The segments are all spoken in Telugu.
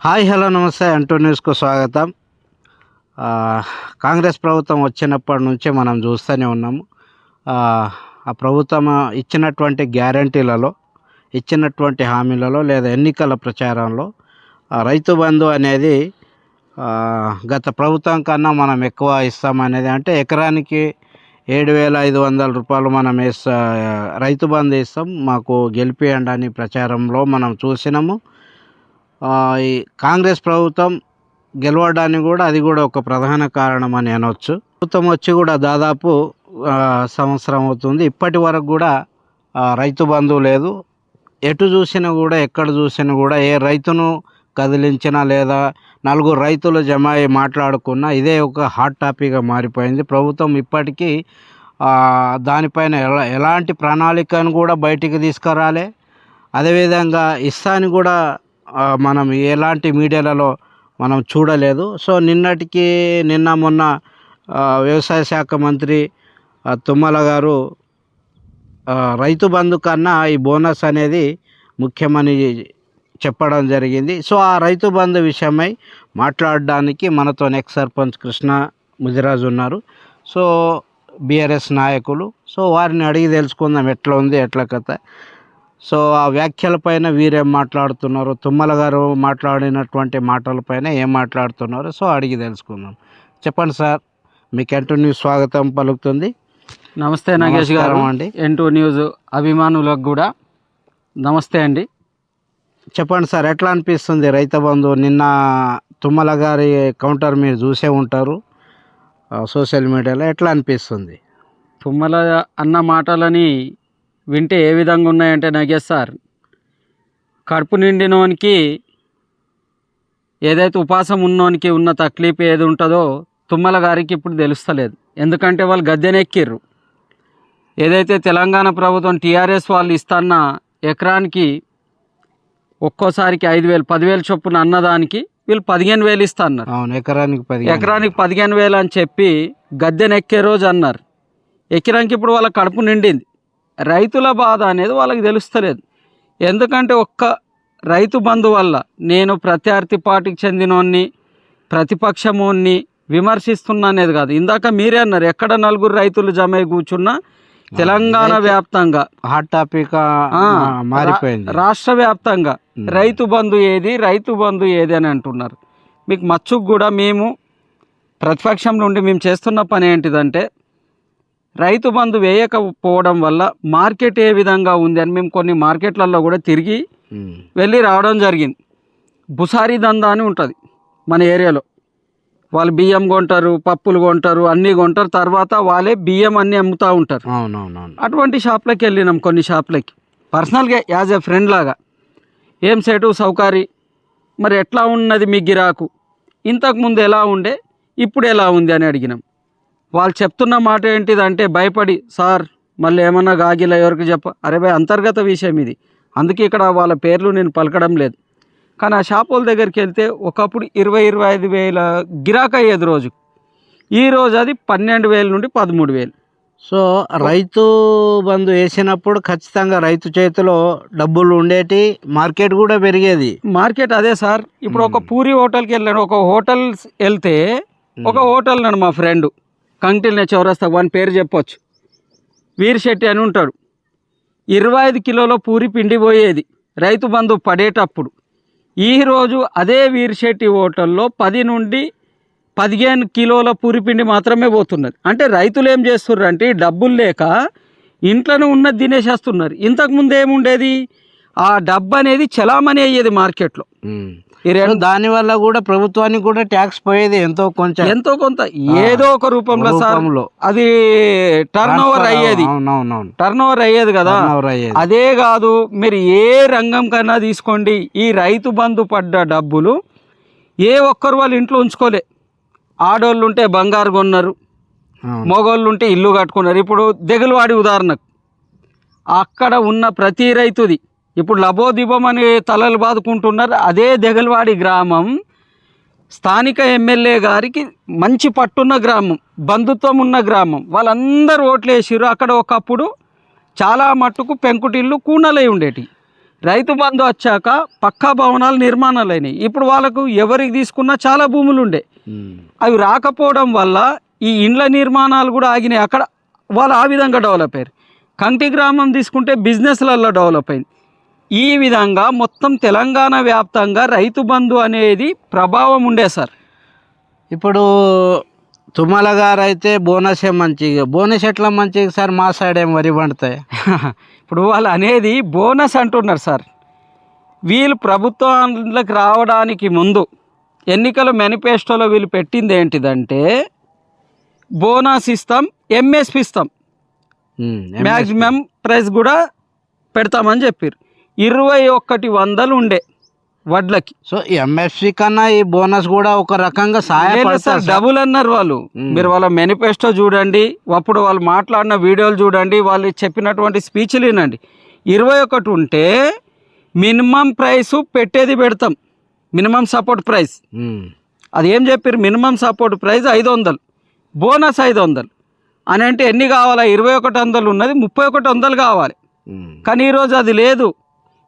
హాయ్ హలో నమస్తే. అంటూ న్యూస్కు స్వాగతం. కాంగ్రెస్ ప్రభుత్వం వచ్చినప్పటి నుంచి మనం చూస్తూనే ఉన్నాము. ఆ, ప్రభుత్వం ఇచ్చినటువంటి గ్యారంటీలలో ఇచ్చినటువంటి హామీలలో లేదా ఎన్నికల ప్రచారంలో రైతు బంధు అనేది గత ప్రభుత్వం కన్నా మనం ఎక్కువ ఇస్తామనేది అంటే ఎకరానికి ఏడు వేల ఐదు వందల రూపాయలు మనం వేస్తా రైతు బంధు ఇస్తాం. మాకు గెలిపియండి అని ప్రచారంలో మనం చూసినాము. ఈ కాంగ్రెస్ ప్రభుత్వం గెలవడానికి కూడా అది కూడా ఒక ప్రధాన కారణం అని అనవచ్చు ప్రభుత్వం వచ్చి కూడా దాదాపు సంవత్సరం అవుతుంది. ఇప్పటి వరకు కూడా రైతు బంధువు లేదు. ఎటు చూసినా కూడా ఎక్కడ చూసినా కూడా ఏ రైతును కదిలించినా లేదా నలుగురు రైతులు జమ అయ్యి మాట్లాడుకున్నా ఇదే ఒక హాట్ టాపిక్గా మారిపోయింది. ప్రభుత్వం ఇప్పటికీ దానిపైన ఎలా ఎలాంటి ప్రణాళికను కూడా బయటికి తీసుకురాలే. అదేవిధంగా ఇస్తాని కూడా మనం ఎలాంటి మీడియాలలో మనం చూడలేదు. సో నిన్నటికి నిన్న మొన్న వ్యవసాయ శాఖ మంత్రి తుమ్మల గారు రైతు బంధు కన్నా ఈ బోనస్ అనేది ముఖ్యమని చెప్పడం జరిగింది. సో ఆ రైతు బంధు విషయమై మాట్లాడడానికి మనతో నెక్స్ సర్పంచ్ కృష్ణ ముదిరాజు ఉన్నారు. సో బీఆర్ఎస్ నాయకులు. సో వారిని అడిగి తెలుసుకుందాం ఎట్లా ఉంది ఎట్లా కథ. సో ఆ వ్యాఖ్యలపైన వీరేం మాట్లాడుతున్నారు? తుమ్మల గారు మాట్లాడినటువంటి మాటలపైన ఏం మాట్లాడుతున్నారు? సో అడిగి తెలుసుకుందాం. చెప్పండి సార్. మీకు కంటిన్యూ స్వాగతం పలుకుతుంది. నమస్తే నాగేష్ గారు. అండి. ఎన్ టూ న్యూస్ అభిమానులకు కూడా నమస్తే అండి. చెప్పండి సార్ ఎట్లా అనిపిస్తుంది? రైతు బంధు నిన్న తుమ్మల గారి కౌంటర్ మీరు చూసే ఉంటారు సోషల్ మీడియాలో ఎట్లా అనిపిస్తుంది? తుమ్మల అన్న మాటలని వింటే ఏ విధంగా ఉన్నాయంటే నాగేష్ సార్ కడుపు నిండినోనికి ఏదైతే ఉపాసం ఉన్నోనికి ఉన్న తక్లీఫ్ ఏది ఉంటుందో తుమ్మల గారికి ఇప్పుడు తెలుస్తలేదు. ఎందుకంటే వాళ్ళు గద్దెనెక్కిర్రు. ఏదైతే తెలంగాణ ప్రభుత్వం టీఆర్ఎస్ వాళ్ళు ఇస్తున్న ఎకరానికి ఒక్కోసారికి ఐదు వేలు పదివేలు చొప్పున అన్నదానికి వీళ్ళు పదిహేను వేలు ఇస్తా అన్నారు అవును ఎకరానికి పది ఎకరానికి పదిహేను వేలు అని చెప్పి గద్దెనెక్కే రోజు అన్నారు. ఎకరానికి ఇప్పుడు వాళ్ళ కడుపు నిండింది. రైతుల బాధ అనేది వాళ్ళకి తెలుస్తలేదు. ఎందుకంటే ఒక్క రైతు బంధు వల్ల నేను ప్రత్యర్థి పార్టీకి చెందినోన్ని ప్రతిపక్షమోన్ని విమర్శిస్తున్నా అనేది కాదు. ఇందాక మీరే అన్నారు ఎక్కడ నలుగురు రైతులు జమ కూర్చున్నా తెలంగాణ వ్యాప్తంగా హాట్ టాపిక్ మారిపోయింది. రాష్ట్ర వ్యాప్తంగా. రైతు బంధు ఏది రైతు బంధు ఏది అని అంటున్నారు. మీకు మచ్చుకు కూడా మేము ప్రతిపక్షం నుండి మేము చేస్తున్న పని ఏంటిదంటే రైతు బంధు వేయకపోవడం వల్ల మార్కెట్ ఏ విధంగా ఉంది అని మేము కొన్ని మార్కెట్లలో కూడా తిరిగి. వెళ్ళి రావడం జరిగింది. బుసారీ దందా అని ఉంటుంది మన ఏరియాలో. వాళ్ళు బియ్యం కొంటారు పప్పులు కొంటారు అన్నీ కొంటారు తర్వాత వాళ్ళే బియ్యం అన్నీ అమ్ముతూ ఉంటారు. అటువంటి షాప్లకి వెళ్ళినాం కొన్ని షాప్లకి. పర్సనల్గా యాజ్ ఎ ఫ్రెండ్ లాగా. ఏం సేటు సౌకారి? మరి ఎట్లా ఉన్నది మీ గిరాకు? ఇంతకుముందు ఎలా ఉండే? ఇప్పుడు ఎలా ఉంది అని అడిగినాం. వాళ్ళు చెప్తున్న మాట ఏంటిదంటే భయపడి సార్ మళ్ళీ ఏమన్నా గాగిలా ఎవరికి చెప్ప అరే భయ్ అంతర్గత విషయం ఇది. అందుకే ఇక్కడ వాళ్ళ పేర్లు నేను పలకడం లేదు. కానీ ఆ షాపుల దగ్గరికి వెళ్తే ఒకప్పుడు ఇరవై ఇరవై ఐదు వేల గిరాక్ అయ్యేది రోజు. ఈ రోజు అది పన్నెండు వేల నుండి పదమూడు వేలు. సో రైతు బంధు వేసినప్పుడు ఖచ్చితంగా రైతు చేతిలో డబ్బులు ఉండేటి మార్కెట్ కూడా పెరిగేది. మార్కెట్ అదే సార్. ఇప్పుడు ఒక. పూరి హోటల్కి వెళ్ళాను. ఒక హోటల్ వెళ్తే ఒక హోటల్ నాడు మా ఫ్రెండ్ కంటిల్నే చౌరస్తా వాని పేరు చెప్పొచ్చు. వీరిశెట్టి అని ఉంటాడు. ఇరవై ఐదు కిలోల పూరి పిండి పోయేది. రైతు బంధు పడేటప్పుడు. ఈరోజు అదే వీరిశెట్టి హోటల్లో పది నుండి పదిహేను కిలోల పూరి పిండి మాత్రమే పోతున్నది. అంటే రైతులు ఏం చేస్తున్నారు అంటే డబ్బులు లేక ఇంట్లోనే ఉన్నది తినేసేస్తున్నారు ఇంతకుముందు ఏముండేది? ఆ డబ్బు అనేది చలామణి అయ్యేది మార్కెట్లో. ఈ సో రెండు దాని వల్ల కూడా ప్రభుత్వానికి కూడా ట్యాక్స్ పోయేది ఎంతో కొంచెం ఎంతో కొంత. ఏదో ఒక రూపంలో సార్. రూపంలో. అది టర్న్ ఓవర్ అయ్యేది. అవునవునవును. టర్న్ ఓవర్ అయ్యేది కదా? అదే కాదు మీరు ఏ రంగం కన్నా తీసుకోండి ఈ రైతు బంధు పడ్డ డబ్బులు ఏ ఒక్కరు వాళ్ళ ఇంట్లో ఉంచుకోలే. ఆడోళ్ళు ఉంటే బంగారు కొన్నారు. మగోళ్ళు ఉంటే ఇల్లు కట్టుకున్నారు. ఇప్పుడు దెగులువాడి ఉదాహరణకు అక్కడ ఉన్న ప్రతి రైతుది ఇప్పుడు లబోదిబం అని తలలు బాదుకుంటున్నారు. అదే దెగలవాడి గ్రామం. స్థానిక ఎమ్మెల్యే గారికి మంచి పట్టున్న గ్రామం బంధుత్వం ఉన్న గ్రామం. వాళ్ళందరూ ఓట్లు వేసిర్రు అక్కడ ఒకప్పుడు చాలా మట్టుకు పెంకుటిల్లు కూనలై ఉండేటి. రైతు బంధు వచ్చాక పక్కా భవనాలు నిర్మాణాలు అయినాయి ఇప్పుడు వాళ్ళకు ఎవరికి తీసుకున్నా చాలా భూములు ఉండే. అవి రాకపోవడం వల్ల ఈ ఇండ్ల నిర్మాణాలు కూడా ఆగినాయి. అక్కడ వాళ్ళు ఆ విధంగా డెవలప్ అయ్యారు. కంటి గ్రామం తీసుకుంటే బిజినెస్లలో డెవలప్ అయింది. ఈ విధంగా మొత్తం తెలంగాణ వ్యాప్తంగా రైతు బంధు అనేది ప్రభావం ఉండే సార్. ఇప్పుడు తుమ్మల గారు అయితే బోనస్ ఏ మంచిగా బోనస్ ఎట్లా మంచిగా సార్ మా సైడ్ ఏం వరి పండుతాయి? ఇప్పుడు వాళ్ళు అనేది బోనస్ అంటున్నారు సార్. వీళ్ళు ప్రభుత్వానికి రావడానికి ముందు ఎన్నికల మేనిఫెస్టోలో వీళ్ళు పెట్టింది ఏంటిదంటే బోనస్ ఇస్తాం ఎంఎస్పి ఇస్తాం. మ్యాక్సిమం ప్రైస్ కూడా పెడతామని చెప్పారు ఇరవై ఒక్కటి వందలు ఉండే వడ్లకి. సో ఎంఎఫ్సి కన్నా ఈ బోనస్ కూడా ఒక రకంగా సార్. డబుల్ అన్నారు వాళ్ళు. మీరు వాళ్ళ మేనిఫెస్టో చూడండి అప్పుడు వాళ్ళు మాట్లాడిన వీడియోలు చూడండి వాళ్ళు చెప్పినటువంటి స్పీచ్లు వినండి. ఇరవై ఒకటి ఉంటే మినిమం ప్రైస్ పెట్టేది పెడతాం. Minimum support price. అది ఏం చెప్పారు మినిమం సపోర్ట్ ప్రైస్ ఐదు వందలు. బోనస్ ఐదు వందలు. అని అంటే ఎన్ని కావాలా? ఇరవై ఒకటి వందలు ఉన్నది ముప్పై ఒకటి వందలు కావాలి. కానీ ఈరోజు అది లేదు.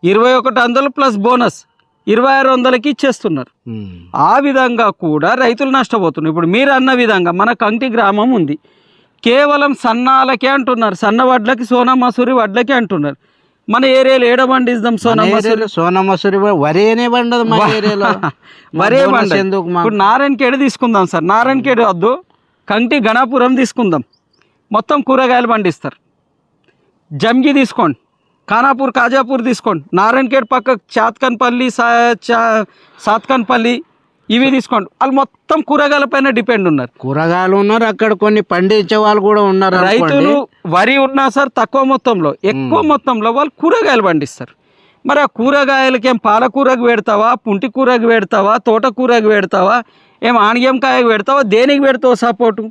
ఇరవై ఒకటి వందలు ప్లస్ బోనస్ ఇరవై ఆరు వందలకి ఇచ్చేస్తున్నారు. ఉమ్, ఆ విధంగా కూడా రైతులు నష్టపోతున్నారు. ఇప్పుడు మీరు అన్న విధంగా మన కంటి గ్రామం ఉంది. కేవలం సన్నాలకే అంటున్నారు. సన్న వడ్లకి సోనా మసూరి వడ్లకి అంటున్నారు. మన ఏరియాలో ఏడ పండిస్తాం సోనా మన మసూరి? సోనా మసూరి వరి అనే పండదు మా ఏరియాలో. వరే మాకు? ఇప్పుడు నారాయణఖేడ్ తీసుకుందాం సార్. నారాయణఖేడ్ వద్దు. కంటి గణాపురం తీసుకుందాం. మొత్తం కూరగాయలు పండిస్తారు. జమ్గి తీసుకోండి. ఖానాపూర్ కాజాపూర్ తీసుకోండి. నారాయణఖేడ్ పక్క చాత్కన్పల్లి సాత్కన్పల్లి ఇవి తీసుకోండి. వాళ్ళు మొత్తం కూరగాయల పైన డిపెండ్ ఉన్నారు. కూరగాయలు ఉన్నారు. అక్కడ కొన్ని పండించే వాళ్ళు కూడా ఉన్నారు. రైతులు వరి ఉన్నా సార్ తక్కువ మొత్తంలో ఎక్కువ మొత్తంలో వాళ్ళు కూరగాయలు పండిస్తారు. మరి ఆ కూరగాయలకి ఏం పాలకూరకు పెడతావా పుంటి కూరకు పెడతావా తోటకూరకు పెడతావా ఏం ఆణియంకాయకు పెడతావా దేనికి పెడతావు సపోర్టు?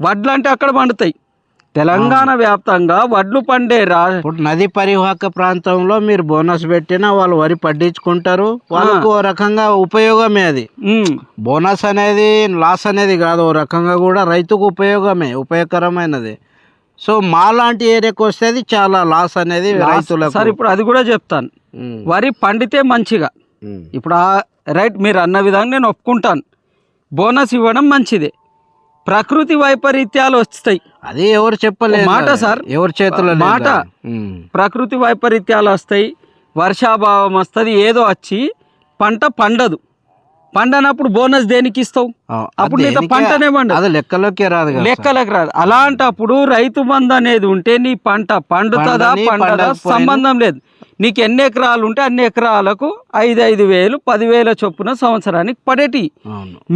వడ్లు అంటే అక్కడ పండుతాయి. తెలంగాణ వ్యాప్తంగా వడ్లు పండే రా ఇప్పుడు నది పరివాహక ప్రాంతంలో మీరు బోనస్ పెట్టినా వాళ్ళు వరి పండించుకుంటారు వాళ్ళకు ఓ రకంగా ఉపయోగమే అది. బోనస్ అనేది లాస్ అనేది కాదు ఓ రకంగా కూడా రైతుకు ఉపయోగమే ఉపయోగకరమైనది. సో మా లాంటి ఏరియాకి వస్తే అది చాలా లాస్ అనేది రైతులకు. సార్ ఇప్పుడు అది కూడా చెప్తాను. వరి పండితే మంచిగా. ఇప్పుడు రైట్ మీరు అన్న విధంగా నేను ఒప్పుకుంటాను. బోనస్ ఇవ్వడం మంచిదే. ప్రకృతి వైపరీత్యాలు వస్తాయి. అది ఎవరు చెప్పలేదు మాట సార్. ఎవరి చేతిలో లేదు మాట. ప్రకృతి వైపరీత్యాలు వస్తాయి. వర్షాభావం వస్తుంది. ఏదో వచ్చి పంట పండదు. పండనప్పుడు బోనస్ దేనికి ఇస్తావు? అప్పుడు నీతో పంటనే పండదు. అది లెక్కలోకే రాదు. లెక్కలకు రాదు. అలాంటప్పుడు రైతు బంధు అనేది ఉంటే నీ పంట పండుతుందా పండదా. సంబంధం లేదు. నీకు ఎన్ని ఎకరాలు ఉంటే అన్ని ఎకరాలకు ఐదు ఐదు వేలు పదివేల చొప్పున సంవత్సరానికి పడేటి.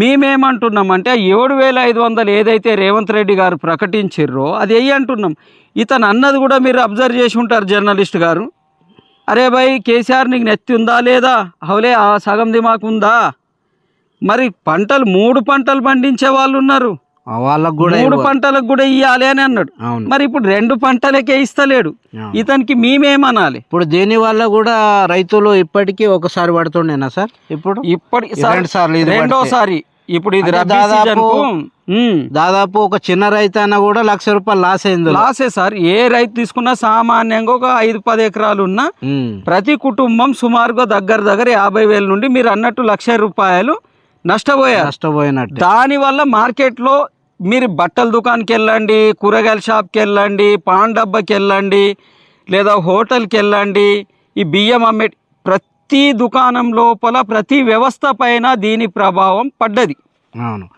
మేమేమంటున్నామంటే ఏడు వేల ఐదు వందలు ఏదైతే రేవంత్ రెడ్డి గారు ప్రకటించిర్రో అది వెయ్యి అంటున్నాం. ఇతను అన్నది కూడా మీరు అబ్జర్వ్ చేసి ఉంటారు జర్నలిస్ట్ గారు. అరే భయ్ కేసీఆర్ నీకు నెత్తి ఉందా లేదా? హౌలే ఆ సగం దిమాకు ఉందా మరి పంటలు మూడు పంటలు పండించే వాళ్ళు ఉన్నారు. వాళ్ళకు కూడా మూడు పంటలకు కూడా ఇయ్యాలి అని అన్నాడు. మరి ఇప్పుడు రెండు పంటలకే ఇస్తలేడు. ఇతనికి మేమేమనాలి? ఇప్పుడు దీని వల్ల కూడా రైతులు ఇప్పటికీ ఒకసారి పడుతుండేనా సార్? ఇప్పుడు ఇప్పటి ఈ రెండు సార్లు ఇది రెండోసారి. ఇప్పుడు ఇది దాదాపు- దాదాపు ఒక చిన్న రైతు అయినా కూడా లక్ష రూపాయలు లాస్ అయింది. లాసే సార్. ఏ రైతు తీసుకున్నా సామాన్యంగా ఒక ఐదు పది ఎకరాలు ఉన్నా ప్రతి కుటుంబం సుమారుగా దగ్గర దగ్గర యాభై వేల నుండి మీరు అన్నట్టు లక్ష రూపాయలు నష్టపోయారు. నష్టపోయినట్టే. దానివల్ల మార్కెట్లో మీరు బట్టల దుకాణానికి వెళ్ళండి కూరగాయల షాప్కి వెళ్ళండి పాన్ డబ్బాకి వెళ్ళండి లేదా హోటల్కి వెళ్ళండి ఈ బియ్యం అమ్మే ప్రతి దుకాణం లోపల ప్రతి వ్యవస్థ పైన దీని ప్రభావం పడ్డది. అవును.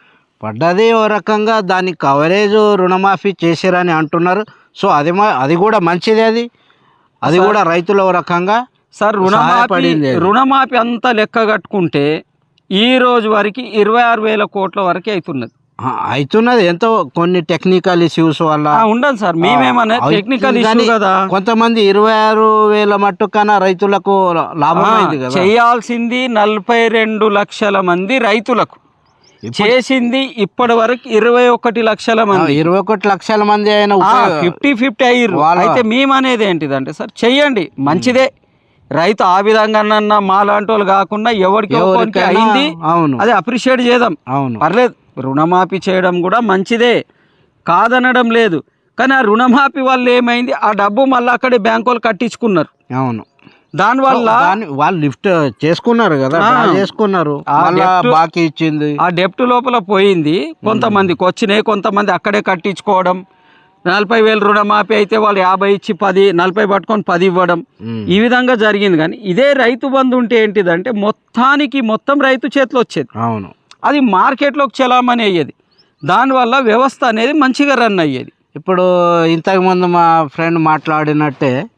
పడ్డది ఓ రకంగా దాని కవరేజ్ రుణమాఫీ చేసిరని అంటున్నారు. సో అది మా అది కూడా మంచిది అది. అది కూడా రైతులు ఓ రకంగా సార్ రుణమాఫీ. రుణమాఫీ అంతా లెక్క కట్టుకుంటే ఈ రోజు వరకు ఇరవై ఆరు వేల కోట్ల వరకే అవుతున్నది. అవుతున్నది. ఎంతో కొన్ని టెక్నికల్ ఇష్యూస్ వల్ల. ఉండదు సార్. మేమేమన్నా టెక్నికల్ ఇష్యూ కదా. కొంతమంది ఇరవై ఆరు వేల మట్టుకన్నా రైతులకు లాభం చేయాల్సింది నలభై రెండు లక్షల మంది రైతులకు. చేసింది ఇప్పటి వరకు ఇరవై ఒకటి లక్షల మంది. ఇరవై ఒకటి లక్షల మంది అయిన ఫిఫ్టీ ఫిఫ్టీ అయ్యారు అయితే మేమనేది ఏంటిదంటే సార్ చెయ్యండి. మంచిదే. రైతు ఆ విధంగానన్నా మా లాంటి వాళ్ళు కాకుండా ఎవరికి అయింది అవును. అదే అప్రిషియేట్ చేద్దాం. అవును. పర్లేదు రుణమాఫీ చేయడం కూడా మంచిదే. కాదనడం లేదు. కానీ ఆ రుణమాఫీ వల్ల ఏమైంది? ఆ డబ్బు మళ్ళీ అక్కడే బ్యాంకు వాళ్ళు కట్టించుకున్నారు. అవును. దానివల్ల వాళ్ళు లిఫ్ట్ చేసుకున్నారు కదా చేసుకున్నారు. బాకీ ఇచ్చింది. ఆ డెప్ట్ లోపల పోయింది. కొంతమందికి వచ్చినాయి కొంతమంది అక్కడే కట్టించుకోవడం. నలభై వేలు రుణమాఫీ అయితే వాళ్ళు యాభై ఇచ్చి పది నలభై పట్టుకొని పది ఇవ్వడం. ఈ విధంగా జరిగింది కానీ ఇదే రైతు బంధు ఉంటే ఏంటిదంటే మొత్తానికి మొత్తం రైతు చేతిలో వచ్చేది. అవును. అది మార్కెట్లోకి చలామణి అయ్యేది. దానివల్ల వ్యవస్థ అనేది మంచిగా రన్ అయ్యేది. ఇప్పుడు ఇంతకుముందు మా ఫ్రెండ్ మాట్లాడినట్టే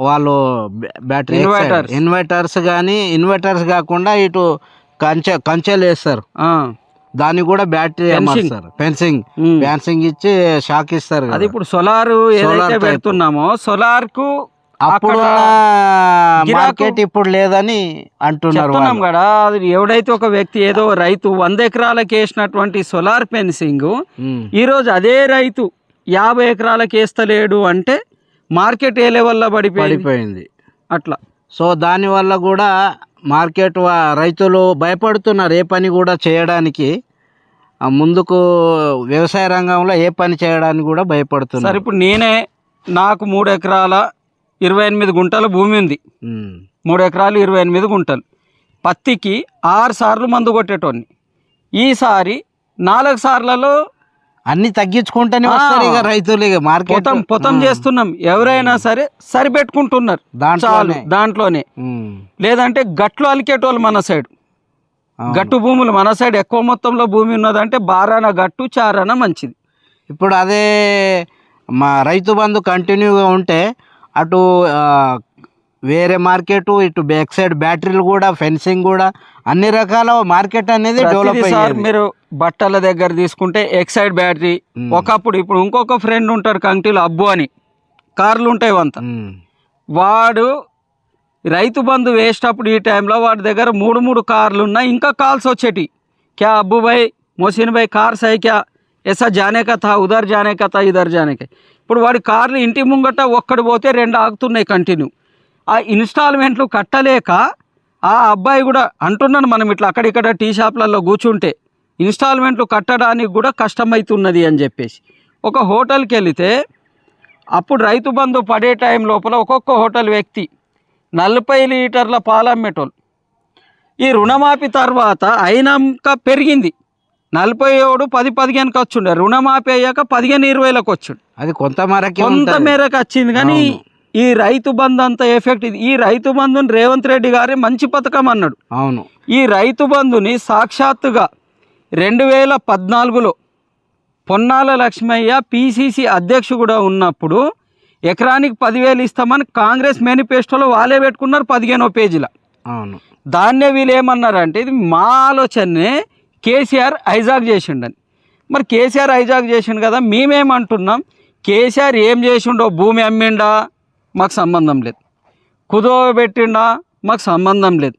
వాళ్ళు బ్యా- బ్యాటరీ Inverters. ఇన్వర్టర్స్ కానీ ఇన్వర్టర్స్ కాకుండా ఇటు కంచె కంచెలు వేస్తారు. ఆ, దానికి కూడా బ్యాటరీ. అమర్స్తారు ఫెన్సింగ్. ఫెన్సింగ్ ఇచ్చి షాక్ ఇస్తారు అది. ఇప్పుడు సోలార్ ఏదైతే. పెడుతున్నామో సోలార్కు అప్పుడు మార్కెట్ ఇప్పుడు లేదని అంటున్నారు. కదా అది ఎవడైతే ఒక వ్యక్తి ఏదో రైతు వంద ఎకరాలకు వేసినటువంటి సోలార్ ఫెన్సింగ్ ఉమ్. ఈరోజు అదే రైతు యాభై ఎకరాలకు వేస్తలేడు అంటే మార్కెట్ ఏ లెవెల్లో పడిపోయింది అట్లా సో దానివల్ల కూడా మార్కెట్ రైతులు భయపడుతున్నారు ఏ పని కూడా చేయడానికి. ముందుకు వ్యవసాయ రంగంలో ఏ పని చేయడానికి కూడా సరే భయపడుతున్నారు ఇప్పుడు నేనే నాకు మూడు ఎకరాల ఇరవై ఎనిమిది గుంటల భూమి ఉంది. మూడు ఎకరాలు ఇరవై ఎనిమిది గుంటలు. పత్తికి ఆరు సార్లు మందు కొట్టేటోన్ని. ఈసారి నాలుగు సార్లలో అన్ని తగ్గించుకుంటేనే. వస్తారు ఇక రైతులు ఇక మార్కెట్. పొతం పొతం చేస్తున్నాం. ఎవరైనా సరే సరిపెట్టుకుంటున్నారు. చాలు దాంట్లోనే. లేదంటే గట్లు అలికేటోళ్ళు మన సైడ్. గట్టు భూములు మన సైడ్ ఎక్కువ మొత్తంలో భూమి ఉన్నదంటే బారాన గట్టు చారాన మంచిది. ఇప్పుడు అదే మా రైతు బంధు కంటిన్యూగా ఉంటే అటు వేరే మార్కెట్ ఇటు బ్యాక్ సైడ్ బ్యాటరీలు కూడా ఫెన్సింగ్ కూడా అన్ని రకాల మార్కెట్ అనేది డెవలప్ సార్ మీరు బట్టల దగ్గర తీసుకుంటే ఎక్సైడ్ బ్యాటరీ ఉమ్. ఒకప్పుడు ఇప్పుడు ఇంకొక ఫ్రెండ్ ఉంటాడు కంటిలో అబ్బు అని. కార్లు ఉంటాయి వంత. ఉమ్. వాడు రైతు బంధు వేసేటప్పుడు ఈ టైంలో వాడి దగ్గర మూడు మూడు కార్లు ఉన్నాయి ఇంకా కాల్స్ వచ్చేటి క్యా అబ్బు భాయ్ మోసిన్ భాయ్ కార్స్ హై క్యా? ఎసా జానే కా థా ఉదర్ జానే కా థా ఇదర్ జానే ఇప్పుడు వాడి కార్లు ఇంటి ముంగట ఒక్కడు పోతే రెండు ఆగుతున్నాయి కంటిన్యూ. ఆ ఇన్స్టాల్మెంట్లు కట్టలేక ఆ అబ్బాయి కూడా అంటున్నాను మనం ఇట్లా అక్కడిక్కడ టీ షాప్లలో కూర్చుంటే ఇన్స్టాల్మెంట్లు కట్టడానికి కూడా కష్టమవుతున్నది అని చెప్పేసి. ఒక హోటల్కి వెళితే అప్పుడు రైతు బంధు పడే టైం లోపల ఒక్కొక్క హోటల్ వ్యక్తి నలభై లీటర్ల పాలు అమ్మేటోళ్ళు ఈ రుణమాఫీ తర్వాత అయినాక పెరిగింది. నలభై ఏడు పది పదిహేనుకి వచ్చిండే. రుణమాఫీ అయ్యాక పదిహేను ఇరవైలకు వచ్చిండు. అది కొంత మేరకే కొంత. మేరకు వచ్చింది కానీ. ఈ రైతు బంధు అంత ఎఫెక్ట్ ఇది. ఈ రైతు బంధుని రేవంత్ రెడ్డి గారే మంచి పథకం అన్నాడు. అవును. ఈ రైతు బంధుని సాక్షాత్తుగా రెండు వేల పద్నాలుగులో పొన్నాల లక్ష్మయ్య పిసిసి అధ్యక్షుడు ఉన్నప్పుడు ఎకరానికి పదివేలు ఇస్తామని కాంగ్రెస్ మేనిఫెస్టోలో వాళ్ళే పెట్టుకున్నారు పదిహేనో పేజీల. అవును. దాన్నే వీళ్ళు ఏమన్నారంటే ఇది మా ఆలోచనే కేసీఆర్ హైజాక్ చేసిండని. మరి కేసీఆర్ హైజాక్ చేసిండు కదా మేమేమంటున్నాం? కేసీఆర్ ఏం చేసిండో భూమి అమ్మిండా? మాకు సంబంధం లేదు. కుదో పెట్టిండా మాకు సంబంధం లేదు.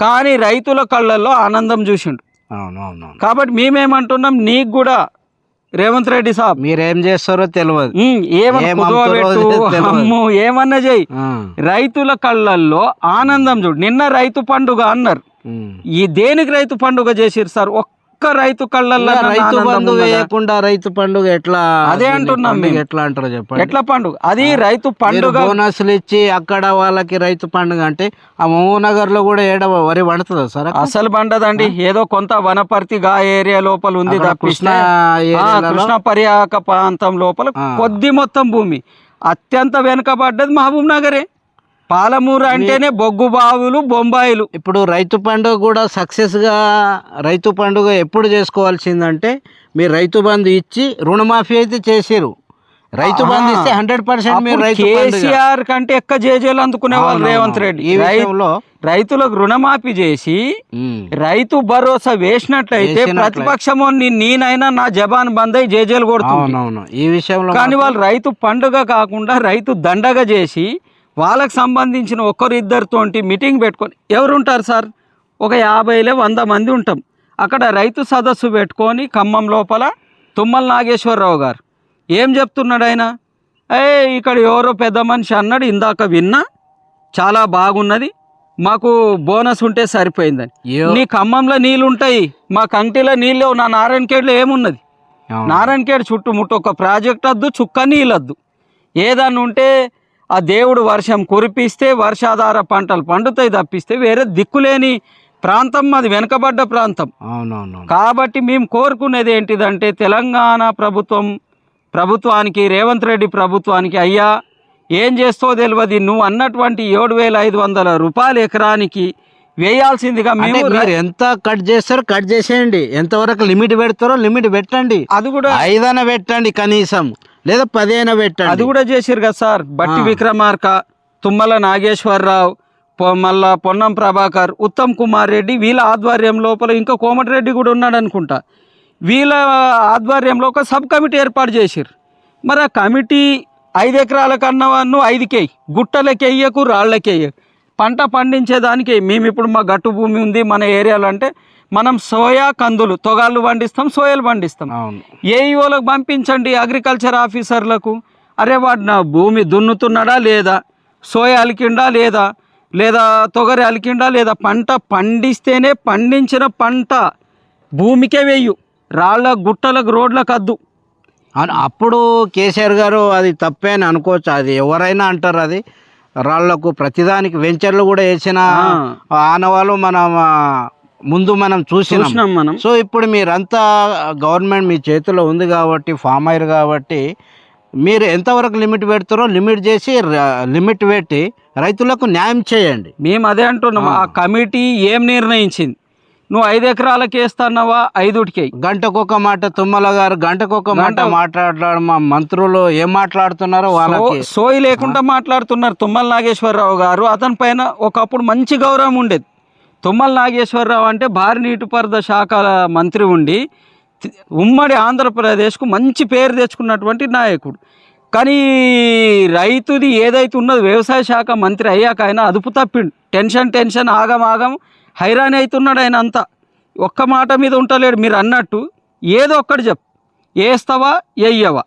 కానీ రైతుల కళ్ళల్లో ఆనందం చూసిండు. కాబట్టి మేమేమంటున్నాం నీకు కూడా రేవంత్ రెడ్డి సాబ్. మీరేం చేస్తారో తెలియదు ఏమన్నా కుదువ ఏమన్నా చెయ్యి. రైతుల కళ్ళల్లో ఆనందం చూడు. నిన్న రైతు పండుగ అన్నారు. ఈ దేనికి రైతు పండుగ చేసిరు సార్? ఒక్క రైతు కళ్ళల్లో రైతు బంధు? వేయకుండా రైతు పండుగ ఎట్లా అదే అంటున్నాం మేము. ఎట్లా అంటారో చెప్పండి ఎట్లా పండుగ అది రైతు పండుగ బోనస్లు ఇచ్చి అక్కడ వాళ్ళకి రైతు పండుగ అంటే ఆ మహబూబ్నగర్లో కూడా ఏడ వరి పండుతుందా సార్? అసలు బండదండి ఏదో కొంత వనపర్తి గా ఏరియా లోపల ఉంది కృష్ణా కృష్ణ పర్యాక ప్రాంతం లోపల. కొద్ది మొత్తం భూమి అత్యంత వెనుకబడ్డది మహబూబ్ నగరే పాలమూరు అంటేనే బొగ్గు బావులు బొంబాయిలు ఇప్పుడు రైతు పండుగ కూడా సక్సెస్గా రైతు పండుగ ఎప్పుడు చేసుకోవాల్సిందంటే మీరు రైతు బంధు ఇచ్చి రుణమాఫీ అయితే చేసిరు రైతు బంధు ఇస్తే హండ్రెడ్ పర్సెంట్ మీరు. కేసీఆర్ కంటే ఎక్క జేజేలు అందుకునే వాళ్ళు. రేవంత్ రెడ్డి ఈ విషయంలో రైతులకు రుణమాఫీ చేసి రైతు భరోసా వేసినట్లయితే. ప్రతిపక్షము నేనైనా నా జబాన్ బంద్ అయి జేజేలు కొడుతుంది అవునవును ఈ విషయంలో కానీ వాళ్ళు రైతు పండుగ కాకుండా రైతు దండగ చేసి వాళ్ళకి సంబంధించిన ఒకరు ఇద్దరితోటి మీటింగ్ పెట్టుకొని ఎవరుంటారు సార్? ఒక యాభైలే వంద మంది ఉంటాం. అక్కడ రైతు సదస్సు పెట్టుకొని ఖమ్మం లోపల తుమ్మల నాగేశ్వరరావు గారు. ఏం చెప్తున్నాడు ఆయన? ఏ ఇక్కడ ఎవరో పెద్ద మనిషి అన్నాడు ఇందాక విన్నా. చాలా బాగున్నది. మాకు బోనస్ ఉంటే సరిపోయిందని. నీ ఖమ్మంలో నీళ్ళు ఉంటాయి మా కంటిలో నీళ్ళు. నా నారాయణఖేడ్లో ఏమున్నది. నారాయణఖేడ్ చుట్టుముట్టు ఒక ప్రాజెక్ట్ వద్దు చుక్క నీళ్ళొద్దు. ఏదన్నా ఉంటే ఆ దేవుడు వర్షం కురిపిస్తే వర్షాధార పంటలు పండుతాయి తప్పిస్తే వేరే దిక్కులేని ప్రాంతం అది వెనుకబడ్డ ప్రాంతం. అవునవును కాబట్టి మేము కోరుకునేది ఏంటిదంటే తెలంగాణ ప్రభుత్వం ప్రభుత్వానికి రేవంత్ రెడ్డి ప్రభుత్వానికి అయ్యా ఏం చేస్తో తెలియదు నువ్వు అన్నటువంటి ఏడు వేల ఐదు వందల రూపాయలు ఎకరానికి వేయాల్సిందిగా మేము మీరు ఎంత కట్ చేస్తారో కట్ చేసేయండి. ఎంతవరకు లిమిట్ పెడతారో లిమిట్ పెట్టండి. అది కూడా ఐదైనా పెట్టండి కనీసం. లేదా పది అయినా పెట్టండి. అది కూడా చేసిరు కదా సార్. బట్టి. విక్రమార్క తుమ్మల నాగేశ్వరరావు మళ్ళా పొన్నం ప్రభాకర్ ఉత్తమ్ కుమార్ రెడ్డి వీళ్ళ ఆధ్వర్యం లోపల ఇంకా కోమటిరెడ్డి కూడా ఉన్నాడు అనుకుంటా. వీళ్ళ ఆధ్వర్యంలో ఒక సబ్ కమిటీ ఏర్పాటు చేసిర్రు. మరి ఆ కమిటీ ఐదు ఎకరాల కన్నా నువ్వు ఐదుకేయి గుట్టలకి వెయ్యకు రాళ్ళకి వెయ్యకు పంట పండించేదానికి మేము ఇప్పుడు మా గట్టు భూమి ఉంది మన ఏరియాలో అంటే మనం సోయా కందులు తొగాళ్ళు పండిస్తాం సోయాలు పండిస్తాం. అవును. ఏఈఓలకు పంపించండి అగ్రికల్చర్ ఆఫీసర్లకు. అరే వాడు నా భూమి దున్నుతున్నాడా లేదా? సోయా అలికిండా లేదా? లేదా తొగరి అలికిండా లేదా? పంట పండిస్తేనే పండించిన పంట భూమికే వేయు. రాళ్ళ గుట్టలకు రోడ్లకు అద్దు. అప్పుడు కేసీఆర్ గారు అది తప్పే అని అనుకోవచ్చు. అది ఎవరైనా అంటారు అది. రాళ్ళకు ప్రతిదానికి వెంచర్లు కూడా వేసిన. ఆనవాళ్ళు మనం ముందు మనం చూసినాం. మనం. సో ఇప్పుడు మీరంతా గవర్నమెంట్ మీ చేతిలో ఉంది కాబట్టి ఫామ్ అయ్యారు కాబట్టి మీరు ఎంతవరకు లిమిట్ పెడతారో లిమిట్ చేసి లిమిట్ పెట్టి రైతులకు న్యాయం చేయండి. మేము అదే అంటున్నాం ఆ. కమిటీ ఏం నిర్ణయించింది? నువ్వు ఐదు ఎకరాలకి వేస్తున్నావా? ఐదుటికి. గంటకొక మాట తుమ్మల గారు గంటకొక మాట గంట- మాట్లాడడం మా మంత్రులు ఏం మాట్లాడుతున్నారో వాళ్ళకి. సోయి లేకుండా మాట్లాడుతున్నారు తుమ్మల నాగేశ్వరరావు గారు. అతని పైన ఒకప్పుడు మంచి గౌరవం ఉండేది. తుమ్మల నాగేశ్వరరావు అంటే భారీ నీటిపారుదల శాఖ మంత్రి ఉండి ఉమ్మడి ఆంధ్రప్రదేశ్కు మంచి పేరు తెచ్చుకున్నటువంటి నాయకుడు. కానీ రైతుది ఏదైతే ఉన్నదో వ్యవసాయ శాఖ మంత్రి అయ్యాక ఆయన అదుపు తప్పిండు. టెన్షన్ టెన్షన్ ఆగం ఆగం హైరాణి అవుతున్నాడు ఆయన అంతా. ఒక్క మాట మీద ఉంటలేడు. మీరు అన్నట్టు ఏదో ఒక్కటి చెప్పు. వేస్తావా వెయ్యవా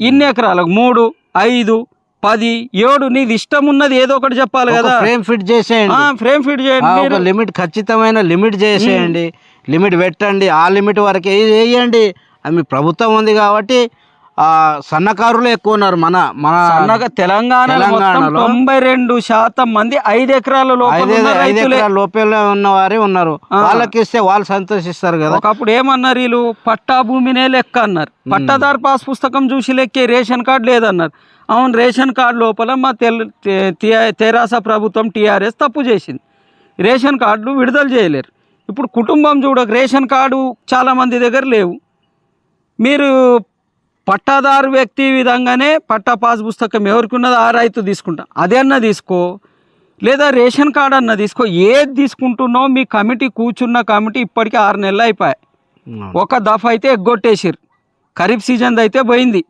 ఇన్ని ఎకరాలకు మూడు ఐదు పది ఏడు నీది ఇష్టం ఉన్నది ఏదో ఒకటి చెప్పాలి కదా. ఫ్రేమ్ ఫిట్ చేసేయండి. ఫ్రేమ్ ఫిట్ చేయండి. లిమిట్ ఖచ్చితమైన లిమిట్ చేసేయండి. లిమిట్ పెట్టండి. ఆ లిమిట్ వరకు వేయండి. అది మీ ప్రభుత్వం ఉంది కాబట్టి ఆ సన్నకారులు ఎక్కువ ఉన్నారు మన మన సన్నగా తెలంగాణ తెలంగాణలో తొంభై రెండు శాతం మంది ఐదు ఎకరాల లోపల ఐదు ఉన్న ఐదు రైతులే. ఎకరాల లోపల ఉన్న వారే ఉన్నారు. వాళ్ళకి ఇస్తే వాళ్ళు సంతోషిస్తారు కదా. ఒకప్పుడు ఏమన్నారు వీళ్ళు? పట్టా భూమినే లెక్క అన్నారు. పట్టాదారు పాస్ పుస్తకం చూసి లెక్కే రేషన్ కార్డు లేదన్నారు. అవును రేషన్ కార్డు లోపల మా తెల్ తెరాస ప్రభుత్వం టీఆర్ఎస్ తప్పు చేసింది. రేషన్ కార్డులు విడుదల చేయలేరు. ఇప్పుడు కుటుంబం చూడక రేషన్ కార్డు చాలా మంది దగ్గర లేవు. మీరు పట్టాదారు వ్యక్తి విధంగానే పట్టా పాస్ పుస్తకం ఎవరికి ఉన్నదో ఆ రైతు తీసుకుంటా. అదే అన్న తీసుకో. లేదా రేషన్ కార్డు అన్న తీసుకో. ఏది తీసుకుంటున్నావు? మీ కమిటీ కూర్చున్న కమిటీ ఇప్పటికీ ఆరు నెలలు అయిపోయాయి. ఒక దఫ అయితే ఎగ్గొట్టేసిర్రు. ఖరీఫ్ సీజన్ అయితే పోయింది.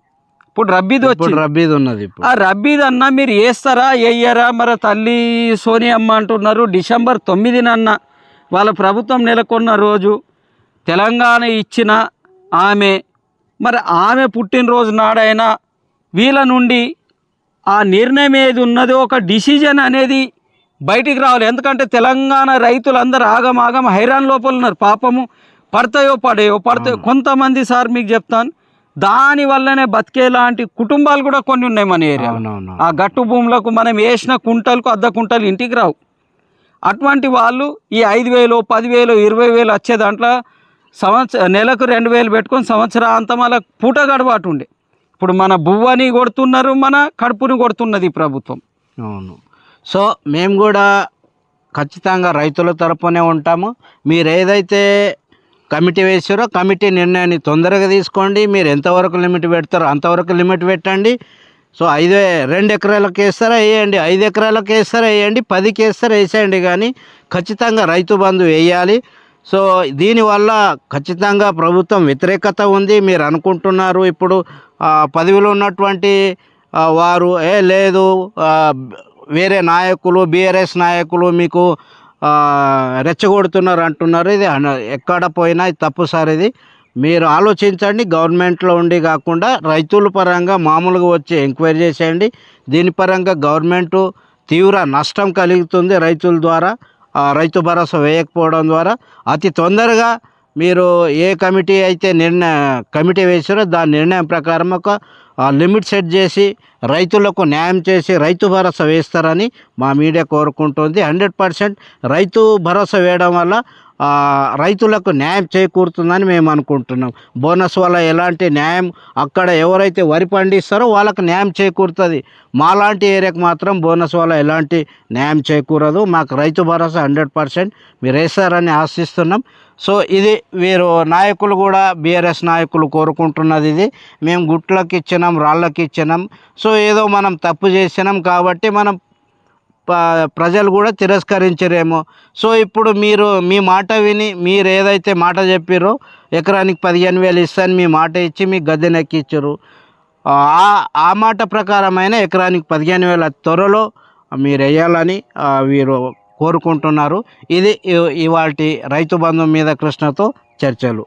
ఇప్పుడు రబ్బీది వచ్చింది. రబ్బీది ఉన్నది ఆ రబ్బీది అన్న మీరు వేస్తారా వేయరా మరి తల్లి సోనియమ్మ అంటున్నారు డిసెంబర్ తొమ్మిదినన్న వాళ్ళ ప్రభుత్వం నెలకొన్న రోజు తెలంగాణ ఇచ్చిన ఆమె మరి ఆమె పుట్టినరోజు నాడైనా వీళ్ళ నుండి ఆ నిర్ణయం ఏది ఉన్నదో ఒక డిసిజన్ అనేది బయటికి రావాలి. ఎందుకంటే తెలంగాణ రైతులందరూ ఆగం ఆగం హైరాన్ లోపల ఉన్నారు. పాపము పడతాయో పడేయో పడతాయో కొంతమంది సార్ మీకు చెప్తాను దాని వల్లనే బతికేలాంటి కుటుంబాలు కూడా కొన్ని ఉన్నాయి మన ఏరియా ఆ గట్టు భూములకు మనం వేసిన కుంటలకు అర్ధ కుంటలు ఇంటికి రావు. అటువంటి వాళ్ళు ఈ ఐదు వేలు పదివేలు ఇరవై వేలు వచ్చే దాంట్లో సంవత్సర నెలకు రెండు వేలు పెట్టుకొని సంవత్సరాంతం అలా పూట గడబాటు ఉండే ఇప్పుడు మన బువ్వని కొడుతున్నారు మన కడుపుని కొడుతున్నది ప్రభుత్వం. అవును. సో మేము కూడా ఖచ్చితంగా రైతుల తరపునే ఉంటాము. మీరు ఏదైతే కమిటీ వేసారో కమిటీ నిర్ణయాన్ని తొందరగా తీసుకోండి. మీరు ఎంతవరకు లిమిట్ పెడతారో అంతవరకు లిమిట్ పెట్టండి. సో ఐదు రెండు ఎకరాలకు వేస్తారా వేయండి ఐదు ఎకరాలకు వేస్తారా వేయండి పదికి వేస్తారా వేసేయండి. కానీ ఖచ్చితంగా రైతు బంధు వేయాలి. సో దీనివల్ల ఖచ్చితంగా ప్రభుత్వం వ్యతిరేకత ఉంది. మీరు అనుకుంటున్నారు ఇప్పుడు పదవిలో ఉన్నటువంటి వారు ఏ లేదు వేరే నాయకులు బీఆర్ఎస్ నాయకులు మీకు రెచ్చగొడుతున్నారు అంటున్నారు. ఇది ఎక్కడ పోయినా ఇది తప్పు సార్ ఇది. మీరు ఆలోచించండి. గవర్నమెంట్లో ఉండి కాకుండా రైతుల పరంగా మామూలుగా వచ్చి ఎంక్వైరీ చేసేయండి. దీని పరంగా గవర్నమెంట్ తీవ్ర నష్టం కలుగుతుంది రైతుల ద్వారా. రైతు భరోసా వేయకపోవడం ద్వారా అతి తొందరగా మీరు ఏ కమిటీ అయితే నిర్ణయ కమిటీ వేసారో దాని నిర్ణయం ప్రకారం ఒక లిమిట్ సెట్ చేసి రైతులకు న్యాయం చేసి రైతు భరోసా వేస్తారని మా మీడియా కోరుకుంటుంది. హండ్రెడ్ పర్సెంట్ రైతు భరోసా వేయడం వల్ల రైతులకు న్యాయం చేకూరుతుందని మేము అనుకుంటున్నాం. బోనస్ వల్ల ఎలాంటి న్యాయం అక్కడ ఎవరైతే వరి పండిస్తారో వాళ్ళకు న్యాయం చేకూరుతుంది. మాలాంటి ఏరియాకు మాత్రం బోనస్ వల్ల ఎలాంటి న్యాయం చేకూరదు. మాకు రైతు భరోసా హండ్రెడ్ పర్సెంట్ మీరు వేస్తారని ఆశిస్తున్నాం. సో ఇది వీరు నాయకులు కూడా బీఆర్ఎస్ నాయకులు కోరుకుంటున్నది ఇది. మేము గుట్లకి ఇచ్చినాం రాళ్ళకి ఇచ్చినాం సో ఏదో మనం తప్పు చేసినాం కాబట్టి మనం ప్రజలు కూడా తిరస్కరించరేమో. సో ఇప్పుడు మీరు మీ మాట విని మీరు ఏదైతే మాట చెప్పారో ఎకరానికి పదిహేను వేలు ఇస్తాను మీ మాట ఇచ్చి మీ గద్దెనెక్కిచ్చారు ఆ ఆ మాట ప్రకారమైన ఎకరానికి పదిహేను వేల త్వరలో మీరు వేయాలని వీరు కోరుకుంటున్నారు. ఇది ఇవాటి రైతు బంధం మీద కృష్ణతో చర్చలు.